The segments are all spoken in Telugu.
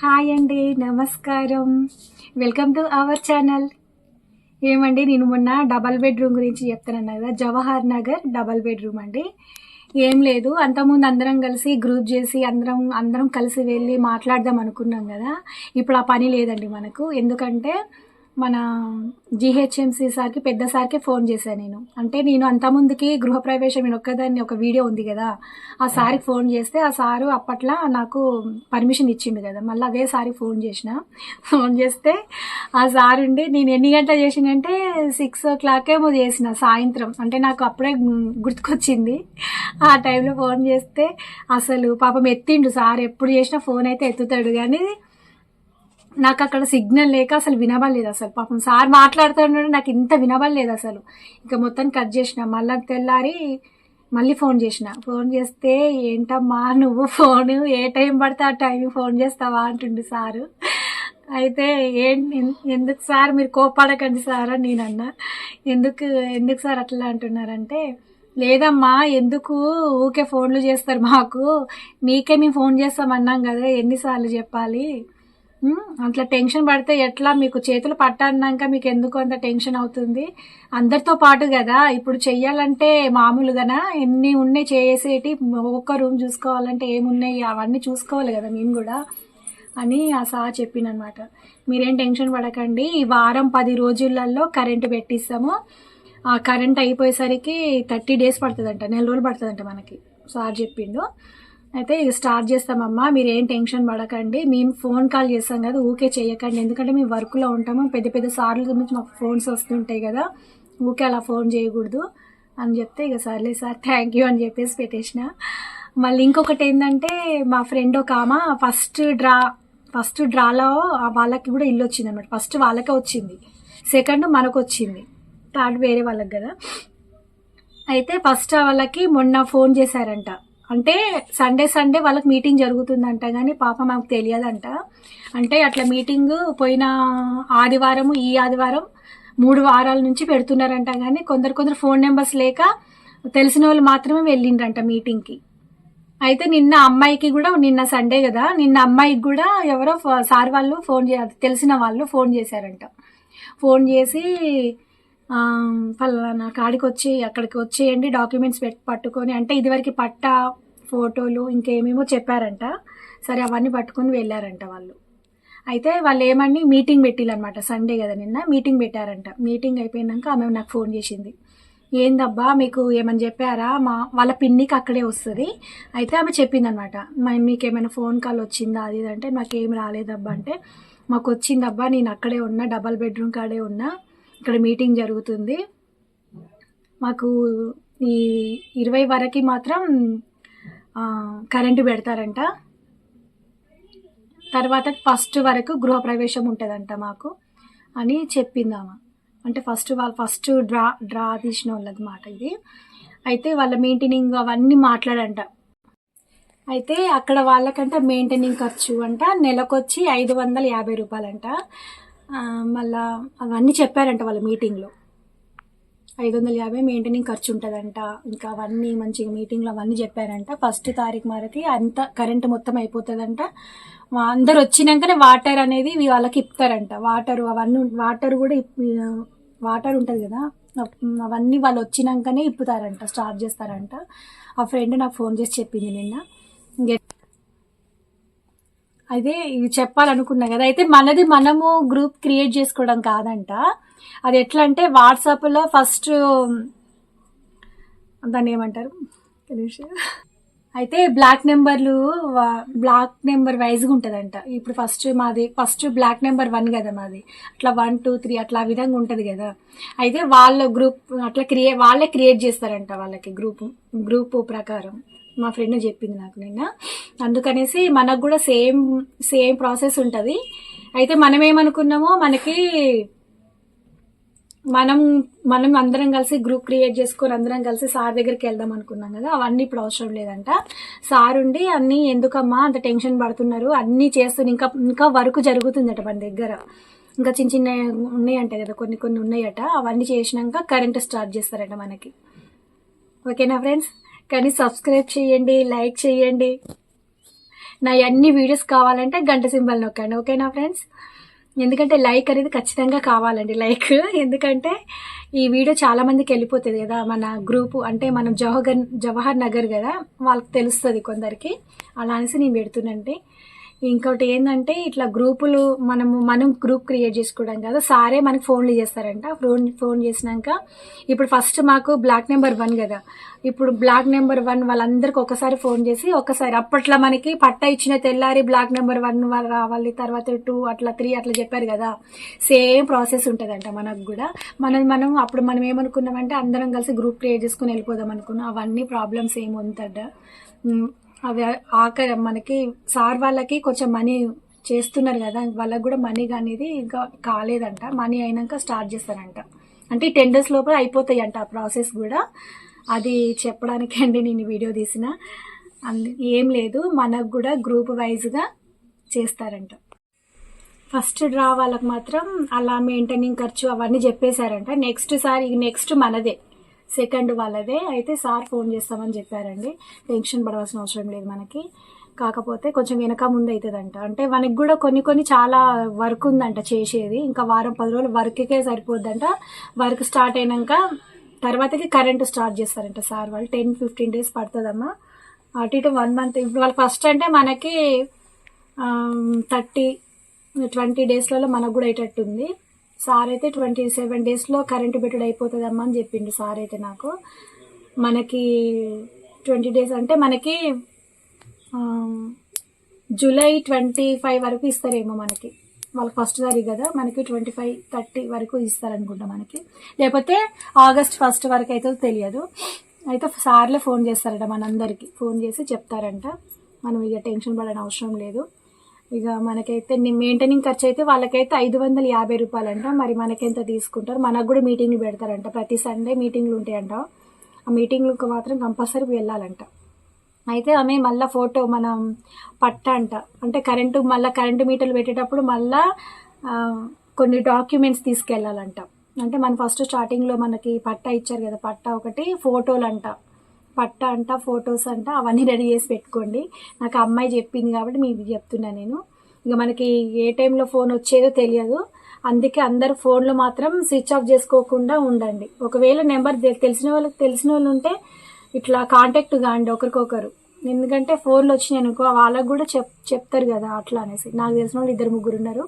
హాయ్ అండి నమస్కారం. వెల్కమ్ టు అవర్ ఛానల్ ఏమండి నేను మొన్న డబల్ బెడ్రూమ్ గురించి చెప్తానన్నా కదా జవహర్ నగర్ డబల్ బెడ్రూమ్ అండి. ఏం లేదు అంతకుముందు అందరం కలిసి గ్రూప్ చేసి అందరం అందరం కలిసి వెళ్ళి మాట్లాడదాం అనుకున్నాం కదా. ఇప్పుడు ఆ పని లేదండి మనకు. ఎందుకంటే మన జిహెచ్ఎంసీ సార్కి పెద్ద సార్కి ఫోన్ చేశాను నేను. అంటే నేను అంతకుముందుకి గృహప్రవేశం నేను ఒక్కదాన్ని ఒక వీడియో ఉంది కదా ఆ సార్కి ఫోన్ చేస్తే ఆ సారు అప్పట్లో నాకు పర్మిషన్ ఇచ్చిండు కదా. మళ్ళీ అదే సారికి ఫోన్ చేసిన ఫోన్ చేస్తే ఆ సార్ ఉండి నేను ఎన్ని గంటలు చేసినంటే సిక్స్ ఓ క్లాక్ ఏమో చేసిన సాయంత్రం. అంటే నాకు అప్పుడే గుర్తుకొచ్చింది. ఆ టైంలో ఫోన్ చేస్తే అసలు పాపం ఎత్తిండు సార్ ఎప్పుడు చేసినా ఫోన్ అయితే ఎత్తుతాడు. కానీ నాకు అక్కడ సిగ్నల్ లేక అసలు వినబడలేదు అసలు. పాపం సార్ మాట్లాడుతున్నాడు నాకు ఇంత వినబడలేదు అసలు. ఇంకా మొత్తం కట్ చేసిన మళ్ళీ తెల్లారి మళ్ళీ ఫోన్ చేసిన. ఫోన్ చేస్తే ఏంటమ్మా నువ్వు ఫోన్ ఏ టైం పడితే ఆ టైం ఫోన్ చేస్తావా? అంటుండు సారు. అయితే ఏం ఎందుకు సార్ మీరు కోపాడకండి సార్ అని నేను అన్నా ఎందుకు ఎందుకు సార్ అట్లా అంటున్నారంటే లేదమ్మా ఎందుకు ఊకే ఫోన్లు చేస్తారు మాకు. మీకే మేము ఫోన్ చేస్తామన్నాం కదా ఎన్నిసార్లు చెప్పాలి? అట్లా టెన్షన్ పడితే ఎట్లా మీకు చేతులు పట్టాక మీకు ఎందుకు అంత టెన్షన్ అవుతుంది? అందరితో పాటు కదా ఇప్పుడు చెయ్యాలంటే మామూలుగానా? ఎన్ని ఉన్నాయి చేసేటి? ఒక్క రూమ్ చూసుకోవాలంటే ఏమున్నాయి? అవన్నీ చూసుకోవాలి కదా మేము కూడా అని ఆ సార్ చెప్పినమాట మీరేం టెన్షన్ పడకండి ఈ వారం పది రోజులలో కరెంటు పెట్టిస్తాము. ఆ కరెంట్ అయిపోయేసరికి థర్టీ డేస్ పడుతుందంట నెల రోజులు పడుతుందంట మనకి సార్ చెప్పిండు. అయితే ఇది స్టార్ట్ చేస్తామమ్మా మీరు ఏం టెన్షన్ పడకండి. మేము ఫోన్ కాల్ చేస్తాం కదా ఊకే చేయకండి. ఎందుకంటే మేము వర్క్లో ఉంటాము. పెద్ద పెద్ద సార్లు నుంచి మాకు ఫోన్స్ వస్తుంటాయి కదా ఊకే అలా ఫోన్ చేయకూడదు అని చెప్తే ఇక సర్లే సార్ థ్యాంక్ యూ అని చెప్పేసి పెట్టేసిన. మళ్ళీ ఇంకొకటి ఏంటంటే మా ఫ్రెండ్ ఒక ఆమె ఫస్ట్ డ్రా ఫస్ట్ డ్రాలో వాళ్ళకి కూడా ఇల్లు వచ్చింది అనమాట ఫస్ట్ వాళ్ళకే వచ్చింది. సెకండ్ మనకు వచ్చింది. థర్డ్ వేరే వాళ్ళకి కదా. అయితే ఫస్ట్ వాళ్ళకి మొన్న ఫోన్ చేశారంట. అంటే సండే సండే వాళ్ళకి మీటింగ్ జరుగుతుందంట కానీ పాప మాకు తెలియదంట. అంటే అట్లా మీటింగ్ పోయిన ఆదివారం ఈ ఆదివారం మూడు వారాల నుంచి పెడుతున్నారంట కానీ కొందరు కొందరు ఫోన్ నెంబర్స్ లేక తెలిసిన వాళ్ళు మాత్రమే వెళ్ళిండ్రంట మీటింగ్కి అయితే నిన్న అమ్మాయికి కూడా నిన్న సండే కదా నిన్న అమ్మాయికి కూడా ఎవరో సార్ వాళ్ళు ఫోన్ చే తెలిసిన వాళ్ళు ఫోన్ చేశారంట. ఫోన్ చేసి ఫలానా కాడికి వచ్చి అక్కడికి వచ్చేయండి డాక్యుమెంట్స్ పెట్ పట్టుకొని. అంటే ఇదివరకు పట్టా ఫోటోలు ఇంకేమేమో చెప్పారంట. సరే అవన్నీ పట్టుకొని వెళ్ళారంట వాళ్ళు. అయితే వాళ్ళు ఏమని మీటింగ్ పెట్టిల్లనమాట సండే కదా నిన్న మీటింగ్ పెట్టారంట. మీటింగ్ అయిపోయినాక ఆమె నాకు ఫోన్ చేసింది. ఏందబ్బా మీకు ఏమని చెప్పారా? మా వాళ్ళ పిన్నికి అక్కడే వస్తుంది. అయితే ఆమె చెప్పిందనమాట మీకు ఏమైనా ఫోన్ కాల్ వచ్చిందా? అది అంటే నాకేం రాలేదబ్బా అంటే మాకు వచ్చిందబ్బా నేను అక్కడే ఉన్నా డబల్ బెడ్రూమ్ కాడే ఉన్నా. ఇక్కడ మీటింగ్ జరుగుతుంది. మాకు ఈ ఇరవై వరకు మాత్రం కరెంటు పెడతారంట. తర్వాత ఫస్ట్ వరకు గృహప్రవేశం ఉంటుందంట మాకు అని చెప్పింది ఆమె అంటే ఫస్ట్ వాళ్ళు ఫస్ట్ డ్రా డ్రా తీసిన వాళ్ళది మాట ఇది. అయితే వాళ్ళ మెయింటెనింగ్ అవన్నీ మాట్లాడంట. అయితే అక్కడ వాళ్ళకంటే మెయింటెనింగ్ ఖర్చు అంట. నెలకొచ్చి ఐదు వందల యాభై రూపాయలంట. మళ్ళా అవన్నీ చెప్పారంట వాళ్ళ మీటింగ్లో. ఐదు వందల యాభై మెయింటెనింగ్ ఖర్చు ఉంటుందంట ఇంకా అవన్నీ మంచిగా మీటింగ్లో అవన్నీ చెప్పారంట. ఫస్ట్ తారీఖు మరకి అంత కరెంట్ మొత్తం అయిపోతుందంట. అందరు వచ్చినాకనే వాటర్ అనేది వాళ్ళకి ఇప్పుతారంట వాటర్ అవన్నీ వాటర్ కూడా ఇప్- వాటర్ ఉంటుంది కదా. అవన్నీ వాళ్ళు వచ్చినాకనే ఇప్పుతారంట స్టార్ట్ చేస్తారంట. ఆ ఫ్రెండ్ నాకు ఫోన్ చేసి చెప్పింది నిన్న. ఇంకే అదే ఇది చెప్పాలనుకున్నా కదా. అయితే మనది మనము గ్రూప్ క్రియేట్ చేసుకోవడం కాదంట. అది ఎట్లా అంటే వాట్సాప్లో ఫస్ట్ దాన్ని ఏమంటారు? అయితే బ్లాక్ నెంబర్లు బ్లాక్ నెంబర్ వైజ్గా ఉంటుందంట. ఇప్పుడు ఫస్ట్ మాది ఫస్ట్ బ్లాక్ నెంబర్ వన్ కదా మాది. అట్లా వన్ టూ త్రీ అట్లా ఆ విధంగా ఉంటుంది కదా. అయితే వాళ్ళ గ్రూప్ అట్లా క్రియే వాళ్ళే క్రియేట్ చేస్తారంట వాళ్ళకి గ్రూప్ గ్రూప్ ప్రకారం. మా ఫ్రెండ్ చెప్పింది నాకు నిన్న. అందుకనేసి మనకు కూడా సేమ్ సేమ్ ప్రాసెస్ ఉంటుంది. అయితే మనం ఏమనుకున్నామో మనకి మనం మనం అందరం కలిసి గ్రూప్ క్రియేట్ చేసుకొని అందరం కలిసి సార్ దగ్గరికి వెళ్దాం అనుకున్నాం కదా అవన్నీ ఇప్పుడు అవసరం లేదంట. సార్ ఉండి అన్నీ ఎందుకమ్మా అంత టెన్షన్ పడుతున్నారు అన్నీ చేస్తున్నారు ఇంకా ఇంకా వర్క్ జరుగుతుందట మన దగ్గర. ఇంకా చిన్న చిన్న ఉన్నాయంట కదా కొన్ని కొన్ని ఉన్నాయట అవన్నీ చేసినాక కరెంట్ స్టార్ట్ చేస్తారట మనకి. ఓకేనా ఫ్రెండ్స్? కానీ సబ్స్క్రైబ్ చేయండి లైక్ చేయండి. నా అన్ని వీడియోస్ కావాలంటే గంట సింబల్ నొక్కండి ఓకేనా ఫ్రెండ్స్ ఎందుకంటే లైక్ అనేది ఖచ్చితంగా కావాలండి లైక్. ఎందుకంటే ఈ వీడియో చాలా మందికి వెళ్ళిపోతుంది కదా మన గ్రూపు అంటే మనం జవహర్ జవహర్ నగర్ కదా వాళ్ళకి తెలుస్తుంది కొందరికి. అలా అనేసి నేను పెడుతున్నాండి. ఇంకోటి ఏంటంటే ఇట్లా గ్రూపులు మనము మనం గ్రూప్ క్రియేట్ చేసుకోవడం కదా. సారే మనకి ఫోన్లు చేస్తారంట. ఫోన్ ఫోన్ చేసినాక ఇప్పుడు ఫస్ట్ మాకు బ్లాక్ నెంబర్ వన్ కదా. ఇప్పుడు బ్లాక్ నెంబర్ వన్ వాళ్ళందరికి ఒకసారి ఫోన్ చేసి ఒకసారి అప్పట్లో మనకి పట్ట ఇచ్చిన తెల్లారి బ్లాక్ నెంబర్ వన్ వాళ్ళు రావాలి తర్వాత టూ అట్లా త్రీ అట్లా చెప్పారు కదా. సేమ్ ప్రాసెస్ ఉంటుందంట మనకు కూడా. మనం మనం అప్పుడు మనం ఏమనుకున్నామంటే అందరం కలిసి గ్రూప్ క్రియేట్ చేసుకుని వెళ్ళిపోదాం అనుకున్నాం. అవన్నీ ప్రాబ్లమ్స్ ఏమి ఉందట అవి ఆఖరి మనకి సార్ వాళ్ళకి కొంచెం మనీ చేస్తున్నారు కదా వాళ్ళకి కూడా మనీ అనేది ఇంకా కాలేదంట. మనీ అయినాక స్టార్ట్ చేస్తారంట. అంటే టెన్ డేస్ లోపల అయిపోతాయి అంట ఆ ప్రాసెస్ కూడా. అది చెప్పడానికి అండి నేను వీడియో తీసిన. అందు- ఏం లేదు. మనకు కూడా గ్రూప్ వైజ్గా చేస్తారంట. ఫస్ట్ డ్రా వాళ్ళకి మాత్రం అలా మెయింటైనింగ్ ఖర్చు అవన్నీ చెప్పేశారంట. నెక్స్ట్ సార్ నెక్స్ట్ మనదే. సెకండ్ వాళ్ళదే. అయితే సార్ ఫోన్ చేస్తామని చెప్పారండి. టెన్షన్ పడవలసిన అవసరం లేదు మనకి. కాకపోతే కొంచెం వెనక ముందు అవుతుందంట అంటే మనకి కూడా కొన్ని కొన్ని చాలా వర్క్ ఉందంట చేసేది. ఇంకా వారం పది రోజులు వర్క్కే సరిపోద్దంట. వర్క్ స్టార్ట్ అయినాక తర్వాతకి కరెంట్ స్టార్ట్ చేస్తారంట సార్ వాళ్ళు. టెన్ ఫిఫ్టీన్ డేస్ పడుతుందమ్మా. అటు ఇటు వన్ మంత్ ఇప్పుడు వాళ్ళు ఫస్ట్ అంటే మనకి థర్టీ ట్వంటీ డేస్లలో మనకు కూడా అయ్యేటట్టుంది. సార్ అయితే ట్వంటీ సెవెన్ డేస్లో కరెంటు పెట్టుడు అయిపోతుందమ్మా అని చెప్పిండు సార్ అయితే నాకు. మనకి ట్వంటీ డేస్ అంటే మనకి జూలై ట్వంటీ ఫైవ్ వరకు ఇస్తారేమో మనకి. వాళ్ళకి ఫస్ట్ తారీఖు కదా మనకి ట్వంటీ ఫైవ్ థర్టీ వరకు ఇస్తారనుకుంటా మనకి. లేకపోతే ఆగస్ట్ ఫస్ట్ వరకు అయితే తెలియదు. అయితే సార్లే ఫోన్ చేస్తారట మనందరికీ. ఫోన్ చేసి చెప్తారంట. మనం ఇక టెన్షన్ పడని అవసరం లేదు. ఇక మనకైతే మెయింటైనింగ్ ఖర్చు అయితే వాళ్ళకైతే ఐదు వందల యాభై రూపాయలంట. మరి మనకెంత తీసుకుంటారు? మనకు కూడా మీటింగ్లు పెడతారంట. ప్రతి సండే మీటింగ్లు ఉంటాయంట. ఆ మీటింగ్లకు మాత్రం కంపల్సరీ వెళ్ళాలంట. అయితే ఆమె మళ్ళీ ఫోటో మనం పట్ట అంట. అంటే కరెంటు మళ్ళీ కరెంటు మీటర్లు పెట్టేటప్పుడు మళ్ళా కొన్ని డాక్యుమెంట్స్ తీసుకెళ్ళాలంట. అంటే మనం ఫస్ట్ స్టార్టింగ్లో మనకి పట్ట ఇచ్చారు కదా పట్ట ఒకటి ఫోటోలు అంట పట్ట అంట ఫొటోస్ అంట అవన్నీ రెడీ చేసి పెట్టుకోండి. నాకు అమ్మాయి చెప్పింది కాబట్టి మీకు చెప్తున్నా నేను. ఇక మనకి ఏ టైంలో ఫోన్ వచ్చేదో తెలియదు. అందుకే అందరు ఫోన్లో మాత్రం స్విచ్ ఆఫ్ చేసుకోకుండా ఉండండి. ఒకవేళ నెంబర్ తెలిసిన వాళ్ళకి తెలిసిన వాళ్ళు ఉంటే ఇట్లా కాంటాక్ట్ కాండి ఒకరికొకరు. ఎందుకంటే ఫోన్లు వచ్చినాయి అనుకో వాళ్ళకు కూడా చెప్ చెప్తారు కదా అట్లా అనేసి. నాకు తెలిసిన వాళ్ళు ఇద్దరు ముగ్గురు ఉన్నారు.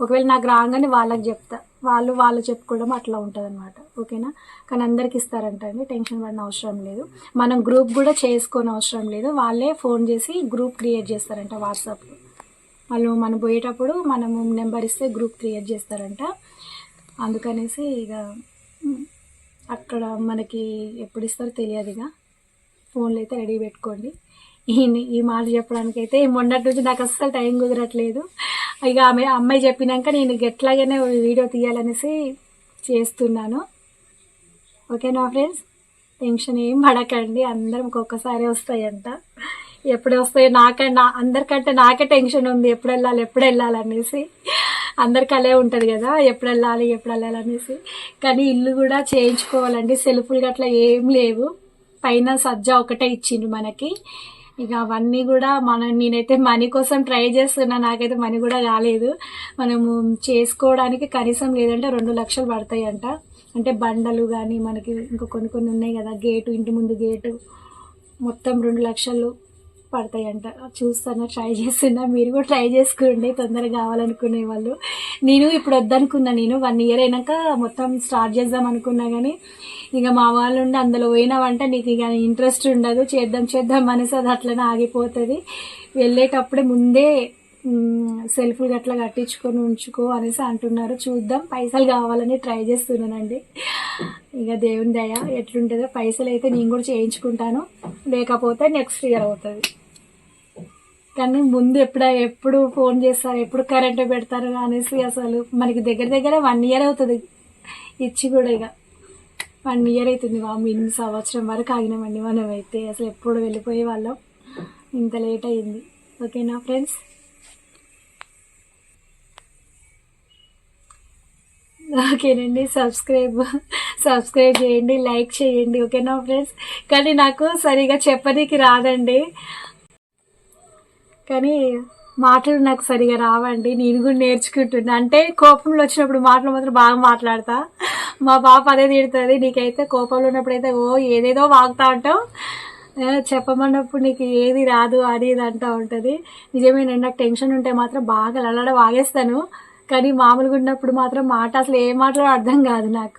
ఒకవేళ నాకు రాగానే వాళ్ళకి చెప్తా. వాళ్ళు వాళ్ళు చెప్పుకోవడం అట్లా ఉంటుంది అనమాట ఓకేనా? కానీ అందరికి ఇస్తారంట అండి టెన్షన్ పడిన అవసరం లేదు. మనం గ్రూప్ కూడా చేసుకోని అవసరం లేదు. వాళ్ళే ఫోన్ చేసి గ్రూప్ క్రియేట్ చేస్తారంట వాట్సాప్లో వాళ్ళు మనం పోయేటప్పుడు మనము నెంబర్ ఇస్తే గ్రూప్ క్రియేట్ చేస్తారంట. అందుకనేసి ఇక అక్కడ మనకి ఎప్పుడు ఇస్తారో తెలియదు ఇక. ఫోన్లు అయితే రెడీ పెట్టుకోండి. ఈ ఈ మాట చెప్పడానికి అయితే మొన్నటి నుంచి నాకు అస్సలు టైం కుదరట్లేదు. ఇక ఆమె అమ్మాయి చెప్పినాక నేను ఎట్లాగైనా వీడియో తీయాలనేసి చేస్తున్నాను. ఓకేనా ఫ్రెండ్స్? టెన్షన్ ఏం పడకండి అందరం ఒక్కొక్కసారి వస్తాయంట. ఎప్పుడు వస్తాయో నాకంటే నా అందరికంటే నాకే టెన్షన్ ఉంది ఎప్పుడు వెళ్ళాలి ఎప్పుడు వెళ్ళాలనేసి అందరికి అలే ఉంటుంది కదా ఎప్పుడు వెళ్ళాలి ఎప్పుడు వెళ్ళాలి అనేసి కానీ ఇల్లు కూడా చేయించుకోవాలండి సెల్ఫ్లు గట్లా ఏం లేవు. పైన సజ్జా ఒకటే ఇచ్చిండు మనకి. ఇక అవన్నీ కూడా మన నేనైతే మనీ కోసం ట్రై చేస్తున్నా నాకైతే మనీ కూడా కాలేదు మనము చేసుకోవడానికి కనీసం లేదంటే రెండు లక్షలు పడతాయి అంట అంటే బండలు కానీ మనకి ఇంకా కొన్ని కొన్ని ఉన్నాయి కదా గేటు ఇంటి ముందు గేటు మొత్తం రెండు లక్షలు. పడతాయంట. చూస్తాను ట్రై చేస్తున్నా. మీరు కూడా ట్రై చేసుకోండి. తొందరగా కావాలనుకునే వాళ్ళు. నేను ఇప్పుడు వద్దనుకున్నా. నేను వన్ ఇయర్ అయినాక మొత్తం స్టార్ట్ చేద్దాం అనుకున్నా కానీ ఇక మా వాళ్ళు ఉండి అందులో పోయినావంటే నీకు ఇక ఇంట్రెస్ట్ ఉండదు. చేద్దాం చేద్దాం అనేసి అది అట్లనే ఆగిపోతుంది. వెళ్ళేటప్పుడే ముందే సెల్ఫ్లు గట్లా కట్టించుకొని ఉంచుకో అనేసి అంటున్నారు. చూద్దాం పైసలు కావాలని ట్రై చేస్తున్నానండి. ఇక దేవుని దయ ఎట్లుంటుందో పైసలు అయితే నేను కూడా చేయించుకుంటాను. లేకపోతే నెక్స్ట్ ఇయర్ అవుతుంది. కానీ ముందు ఎప్పుడ ఎప్పుడు ఫోన్ చేస్తారు ఎప్పుడు కరెంట్ పెడతారు అనేసి అసలు మనకి దగ్గర దగ్గర వన్ ఇయర్ అవుతుంది. ఇచ్చి కూడా ఇక. వన్ ఇయర్ అవుతుంది మా ఇన్ని సంవత్సరం వరకు ఆగినామండి మనం అయితే అసలు ఎప్పుడు వెళ్ళిపోయే వాళ్ళం. ఇంత లేట్ అయింది. ఓకేనా ఫ్రెండ్స్ ఓకేనండి సబ్స్క్రైబ్ సబ్స్క్రైబ్ చేయండి లైక్ చేయండి ఓకేనా ఫ్రెండ్స్ కానీ నాకు సరిగా చెప్పనీకి రాదండి. కానీ మాటలు నాకు సరిగా రావండి. నేను కూడా నేర్చుకుంటున్నా. అంటే కోపంలో వచ్చినప్పుడు మాటలు మాత్రం బాగా మాట్లాడతా. మా పాప అదే తిడుతుంది. నీకైతే కోపంలో ఉన్నప్పుడు అయితే ఓ ఏదేదో వాగుతా ఉంటావు చెప్పమన్నప్పుడు నీకు ఏది రాదు అది ఇది అంటూ ఉంటుంది. నిజమేనండి నాకు టెన్షన్ ఉంటే మాత్రం బాగా లలడ వాగేస్తాను. కానీ మామూలుగా ఉన్నప్పుడు మాత్రం మాట అసలు ఏ మాటలో అర్థం కాదు నాకు.